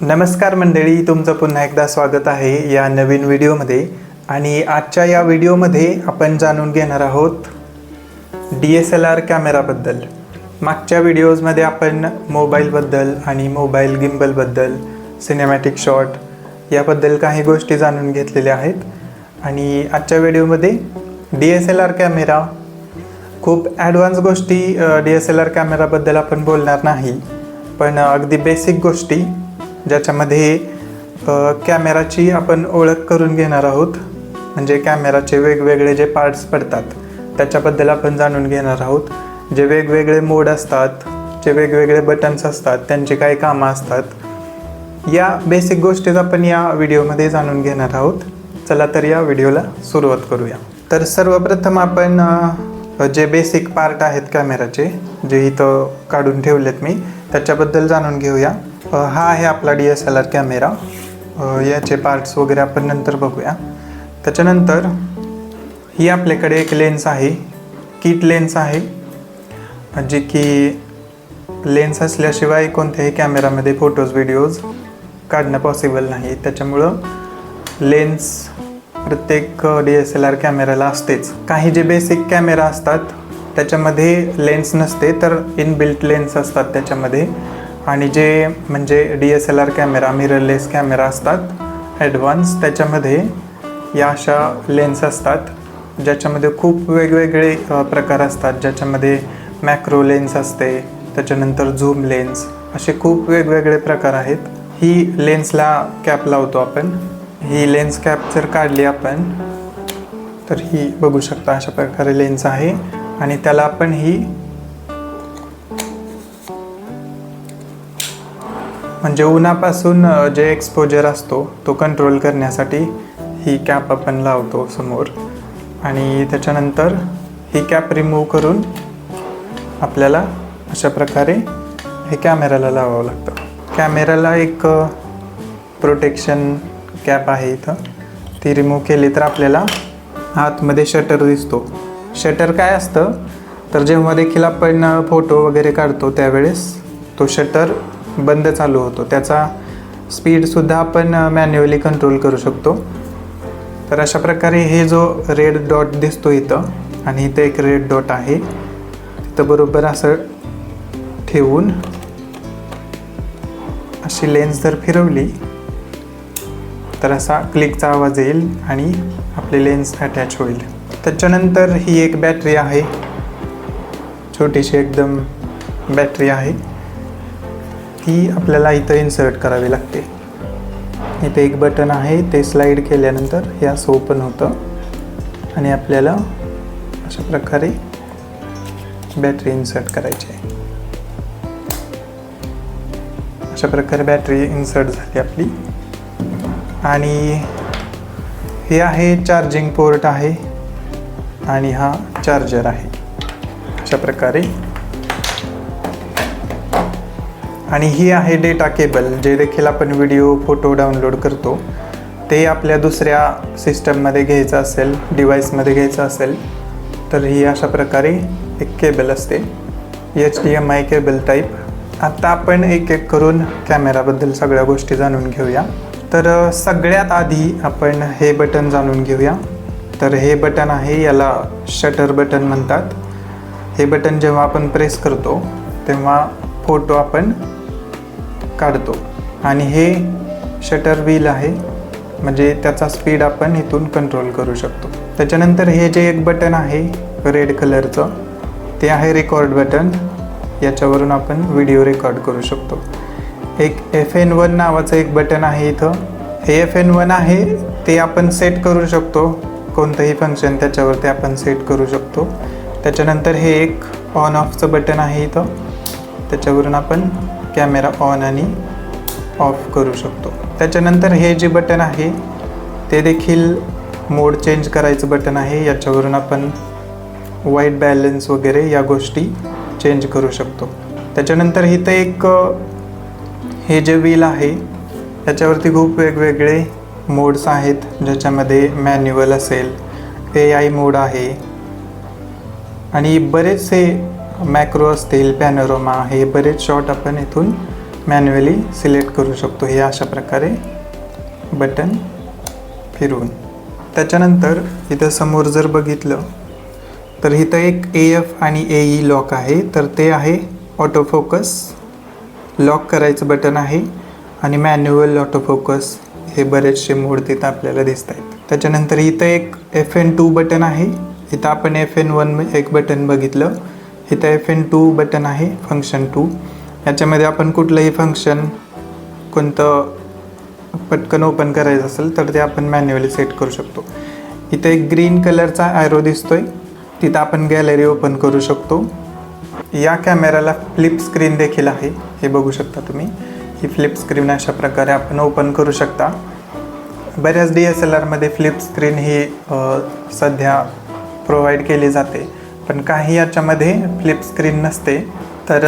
नमस्कार मंडळी तुमचं पुन्हा एकदा स्वागत आहे या नवीन व्हिडिओमध्ये. आणि आजच्या या व्हिडिओमध्ये आपण जाणून घेणार आहोत डी एस एल आर कॅमेराबद्दल. मागच्या व्हिडिओजमध्ये आपण मोबाईलबद्दल आणि मोबाईल गिम्बलबद्दल सिनेमॅटिक शॉट याबद्दल काही गोष्टी जाणून घेतलेल्या आहेत. आणि आजच्या व्हिडिओमध्ये D S L R camera. खूप ॲडव्हान्स गोष्टी डी एस एल आर कॅमेराबद्दल आपण बोलणार नाही पण अगदी बेसिक गोष्टी ज्याच्यामध्ये कॅमेराची आपण ओळख करून घेणार आहोत. म्हणजे कॅमेराचे वेगवेगळे जे पार्ट्स पडतात त्याच्याबद्दल आपण जाणून घेणार आहोत. जे वेगवेगळे मोड असतात जे वेगवेगळे बटन्स असतात त्यांची काही कामं असतात. या बेसिक गोष्टीच आपण या व्हिडिओमध्ये जाणून घेणार आहोत. चला तर या व्हिडिओला सुरुवात करूया. तर सर्वप्रथम आपण जे बेसिक पार्ट आहेत कॅमेराचे जे इथं काढून ठेवलेत मी त्याच्याबद्दल जाणून घेऊया. हा आहे आपला D S L R camera. याचे पार्ट्स वगैरे आपण नंतर बघूया. त्याच्यानंतर ही आपल्याकडे एक लेन्स आहे. किट लेन्स आहे. जी की लेन्स असल्याशिवाय कोणत्याही कॅमेरामध्ये फोटोज व्हिडिओज काढणं पॉसिबल नाही. त्याच्यामुळं लेन्स प्रत्येक डी एस एल आर कॅमेराला असतेच. काही जे बेसिक कॅमेरा असतात त्याच्यामध्ये लेन्स नसते तर इनबिल्ट लेन्स असतात त्याच्यामध्ये. आणि जे म्हणजे D S L R camera mirrorless camera असतात ॲडव्हान्स त्याच्यामध्ये या अशा लेन्स असतात ज्याच्यामध्ये खूप वेगवेगळे प्रकार असतात. ज्याच्यामध्ये मॅक्रो लेन्स असते त्याच्यानंतर झूम लेन्स असे खूप वेगवेगळे प्रकार आहेत. ही लेन्सला कॅप लावतो आपण. ही लेन्स कॅप जर काढली आपण तर ही बघू शकता अशा प्रकारे लेन्स आहे. आणि त्याला आपण ही म्हणजे उन्हापासून जे एक्सपोजर असतो तो कंट्रोल करण्यासाठी ही कॅप आपण लावतो समोर. आणि त्याच्यानंतर ही कॅप रिमूव्ह करून आपल्याला अशा प्रकारे हे कॅमेऱ्याला लावावं लागतं. कॅमेऱ्याला एक प्रोटेक्शन कॅप आहे इथं. ती रिमूव्ह केली तर आपल्याला आतमध्ये शटर दिसतो. शटर काय असतं? तर जेव्हा देखील आपण फोटो वगैरे काढतो त्यावेळेस तो शटर बंद चालू होतो. त्याचा स्पीडसुद्धा आपण मॅन्युअली कंट्रोल करू शकतो. तर अशा प्रकारे हे जो रेड डॉट दिसतो इथं आणि इथं एक रेड डॉट आहे तिथं बरोबर असं ठेवून अशी लेन्स जर फिरवली तर असा क्लिकचा आवाज येईल आणि आपली लेन्स अटॅच होईल. त्याच्यानंतर ही एक बॅटरी आहे. छोटीशी एकदम बॅटरी आहे. ती आपल्याला इथं इन्सर्ट करावी लागते. इथे एक बटन आहे ते स्लाईड केल्यानंतर हे असं ओपन होतं. आणि आपल्याला अशा प्रकारे बॅटरी इन्सर्ट करायची आहे. अशा प्रकारे बॅटरी इन्सर्ट झाली आपली. आणि हे आहे चार्जिंग पोर्ट आहे. आणि हा चार्जर आहे. अशा प्रकारे आणि ही आहे डेटा केबल जे देखील आपण व्हिडिओ फोटो डाउनलोड करतो. ते आपल्या दुसऱ्या सिस्टममध्ये घ्यायचं असेल डिव्हाइसमध्ये घ्यायचं असेल तर ही अशा प्रकारे एक केबल असते. H D M I cable type आता आपण एक एक करून कॅमेराबद्दल सगळ्या गोष्टी जाणून घेऊया. तर सगळ्यात आधी आपण हे बटन जाणून घेऊया. तर हे बटन आहे याला शटर बटन म्हणतात. हे बटन जेव्हा आपण प्रेस करतो तेव्हा फोटो आपण काढतो. आणि हे शटर व्हील आहे. म्हणजे त्याचा स्पीड आपण इथून कंट्रोल करू शकतो. त्याच्यानंतर हे जे एक बटन आहे रेड कलरचं ते आहे रेकॉर्ड बटन याच्यावरून आपण व्हिडिओ रेकॉर्ड करू शकतो. एक एफ एन वन नावाचं एक बटन आहे इथं. हे एफ एन वन आहे ते आपण सेट करू शकतो. कोणतंही फंक्शन त्याच्यावरती आपण सेट करू शकतो. त्याच्यानंतर हे एक ऑन ऑफचं बटन आहे इथं. त्याच्यावरून आपण कॅमेरा ऑन आणि ऑफ करू शकतो. त्याच्यानंतर हे जे बटन आहे ते देखील मोड चेंज करायचं बटन आहे. याच्यावरून आपण वाईट बॅलन्स वगैरे या गोष्टी चेंज करू शकतो. त्याच्यानंतर इथं एक हे जे व्हील आहे त्याच्यावरती खूप वेगवेगळे मोड्स आहेत ज्याच्यामध्ये मॅन्युअल असेल ए आय मोड आहे आणि बरेचसे मॅक्रो असतील पॅनोरोमा हे बरेच शॉट आपण इथून मॅन्युअली सिलेक्ट करू शकतो. हे अशा प्रकारे बटन फिरवून. त्याच्यानंतर इथं समोर जर बघितलं तर इथं एक ए एफ आणि ए ई लॉक आहे. तर ते आहे ऑटो फोकस लॉक करायचं बटन आहे आणि मॅन्युअल ऑटो फोकस हे बरेचसे मोड तिथं आपल्याला दिसत आहेत. त्याच्यानंतर इथं एक एफ एन टू बटन आहे. इथं आपण एफ एन वन एक बटन बघितलं. इथं एफ एन टू बटन आहे फंक्शन टू याच्यामध्ये आपण कुठलंही फंक्शन कोणतं पटकन ओपन करायचं असेल तर ते आपण मॅन्युअली सेट करू शकतो. इथं एक ग्रीन कलरचा ॲरो दिसतोय. तिथं आपण गॅलरी ओपन करू शकतो. या कॅमेऱ्याला फ्लिप स्क्रीन देखील आहे. हे बघू शकता तुम्ही. ही फ्लिप स्क्रीन अशा प्रकारे आपण ओपन करू शकता. बऱ्याच डी एस एल आरमध्ये फ्लिप स्क्रीन ही सध्या प्रोव्हाइड केली जाते. पण काही याच्यामध्ये फ्लिप स्क्रीन नसते. तर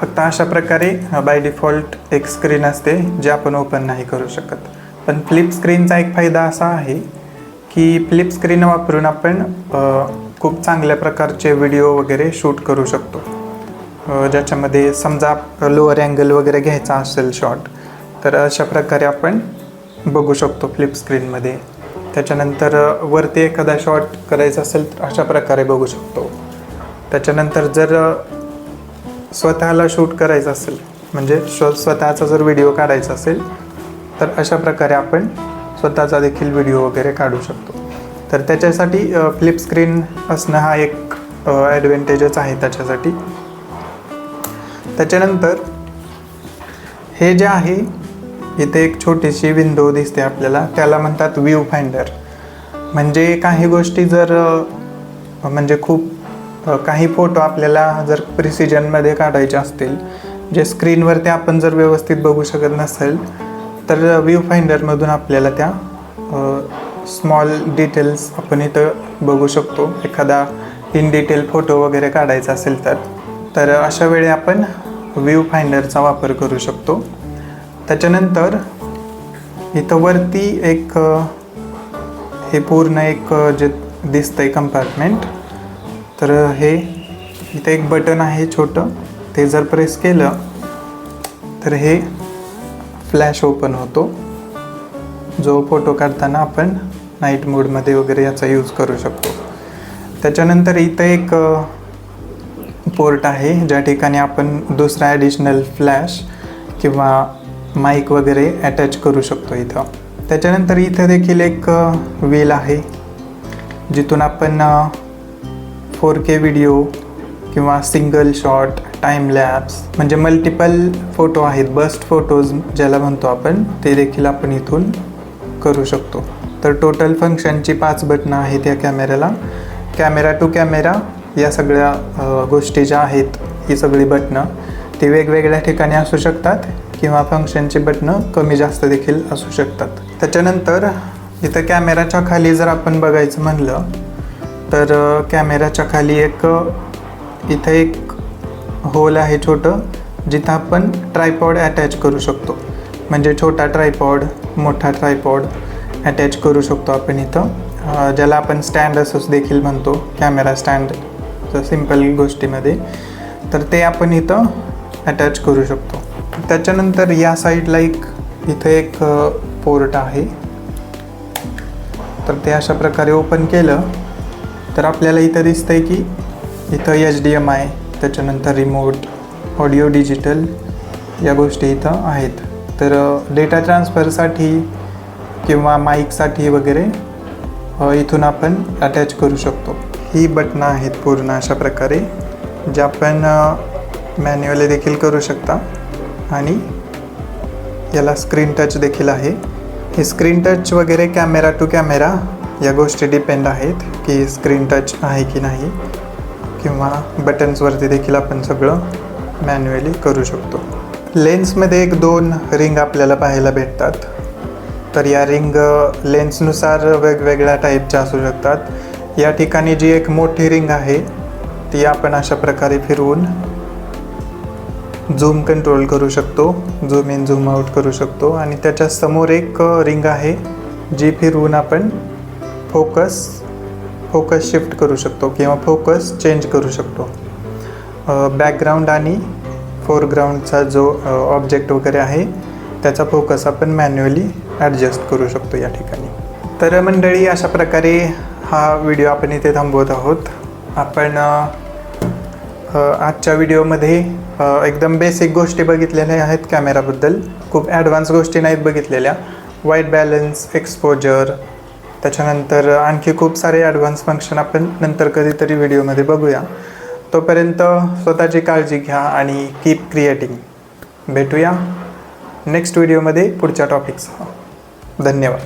फक्त अशा प्रकारे बाय डिफॉल्ट एक स्क्रीन असते जे आपण ओपन नाही करू शकत. पण फ्लिप स्क्रीनचा एक फायदा असा आहे की फ्लिप स्क्रीन वापरून आपण खूप चांगल्या प्रकारचे व्हिडिओ वगैरे शूट करू शकतो. ज्याच्यामध्ये समजा लोअर अँगल वगैरे घ्यायचा असेल शॉट तर अशा प्रकारे आपण बघू शकतो फ्लिप स्क्रीनमध्ये त्याच्यानंतर वरती एखादा शॉट करायचा असेल तर अशा प्रकारे बघू शकतो. त्याच्यानंतर जर स्वतःला शूट करायचं असेल म्हणजे स्व स्वतःचा जर व्हिडिओ काढायचा असेल तर अशा प्रकारे आपण स्वतःचा देखील व्हिडिओ वगैरे काढू शकतो. तर त्याच्यासाठी फ्लिप स्क्रीन असणं हा एक ॲडव्हेंटेजच आहे त्याच्यासाठी. त्याच्यानंतर हे जे आहे इथे एक छोटीशी विंडो दिसते आपल्याला. त्याला म्हणतात व्ह्यू फाइंडर म्हणजे काही गोष्टी जर म्हणजे खूप काही फोटो आपल्याला जर प्रिसिजनमध्ये काढायचे असतील जे स्क्रीनवरती आपण जर व्यवस्थित बघू शकत नसेल तर व्ह्यू फाइंडरमधून आपल्याला त्या स्मॉल डिटेल्स आपण इथं बघू शकतो. एखादा इन डिटेल फोटो वगैरे काढायचा असेल तर. तर अशा वेळी आपण व्ह्यू फाइंडरचा वापर करू शकतो. त्याच्यानंतर इथं वरती एक हे पूर्ण एक जे दिसतं आहे कंपार्टमेंट तर हे इथं एक बटन आहे छोटं ते जर प्रेस केलं तर हे फ्लॅश ओपन होतो. जो फोटो काढताना आपण नाईट मोडमध्ये वगैरे याचा यूज करू शकतो. त्याच्यानंतर इथं एक पोर्ट आहे ज्या ठिकाणी आपण दुसरा ॲडिशनल फ्लॅश किंवा माईक वगैरे अटॅच करू शकतो इथं. त्याच्यानंतर इथं देखील एक व्हील आहे जिथून आपण फोर के व्हिडिओ किंवा सिंगल शॉट टाईम लॅब्स म्हणजे मल्टिपल फोटो आहेत बस्ट फोटोज ज्याला म्हणतो आपण ते देखील आपण इथून करू शकतो. तर टोटल फंक्शनची पाच बटणं आहेत या कॅमेऱ्याला कॅमेरा टू कॅमेरा या सगळ्या गोष्टी ज्या आहेत ही सगळी बटणं ती वेगवेगळ्या ठिकाणी असू शकतात. किंवा फंक्शनची बटणं कमी जास्त देखील असू शकतात. त्याच्यानंतर इथं कॅमेराच्या खाली जर आपण बघायचं म्हणलं तर कॅमेराच्या खाली एक इथं एक होल आहे छोटं जिथं आपण ट्रायपॉड अटॅच करू शकतो. म्हणजे छोटा ट्रायपॉड मोठा ट्रायपॉड अटॅच करू शकतो आपण इथं. ज्याला आपण स्टँड असंच देखील म्हणतो कॅमेरा स्टँड सिंपल गोष्टीमध्ये. तर ते आपण इथं अटॅच करू शकतो. त्याच्यानंतर या साईडला एक इथं एक पोर्ट आहे. तर ते अशा प्रकारे ओपन केलं. तर आपल्याला इथं दिसतंय की इथं एच डी एम आय त्याच्यानंतर रिमोट ऑडिओ डिजिटल या गोष्टी इथं आहेत. तर डेटा ट्रान्सफरसाठी किंवा माईकसाठी वगैरे इथून आपण अटॅच करू शकतो. ही बटणं आहेत पूर्ण अशा प्रकारे जे आपण मॅन्युअली देखील करू शकता. आणि याला स्क्रीन टच देखील आहे. हे स्क्रीन टच वगैरे कॅमेरा टू कॅमेरा या गोष्टी डिपेंड आहेत की स्क्रीन टच आहे की नाही किंवा बटन्सवरती देखील आपण सगळं मॅन्युअली करू शकतो. लेन्समध्ये एक दोन रिंग आपल्याला पाहायला भेटतात. तर या रिंग लेन्सनुसार वेगवेगळ्या टाईपच्या असू शकतात. या ठिकाणी जी एक मोठी रिंग आहे ती आपण अशा प्रकारे फिरवून झूम कंट्रोल करू शकतो झूम इन झूम आउट करू शकतो. आणि त्याच्यासमोर एक रिंग आहे जी फिरवून आपण फोकस फोकस शिफ्ट करू शकतो किंवा फोकस चेंज करू शकतो. बॅकग्राऊंड आणि फोरग्राऊंडचा जो ऑब्जेक्ट वगैरे आहे त्याचा फोकस आपण मॅन्युअली ॲडजस्ट करू शकतो या ठिकाणी. तर मंडळी अशा प्रकारे हा व्हिडिओ आपण इथे थांबवत आहोत. आपण आजच्या व्हिडिओमध्ये एकदम बेसिक गोष्टी बघितलेल्या आहेत कॅमेराबद्दल खूप ॲडव्हान्स गोष्टी नाहीत बघितलेल्या. वाईट बॅलन्स एक्सपोजर त्याच्यानंतर आणखी खूप सारे ॲडव्हान्स फंक्शन आपण नंतर कधीतरी व्हिडिओमध्ये बघूया. तोपर्यंत स्वतःची काळजी घ्या आणि कीप क्रिएटिंग भेटूया नेक्स्ट व्हिडिओमध्ये पुढच्या टॉपिक्ससह धन्यवाद.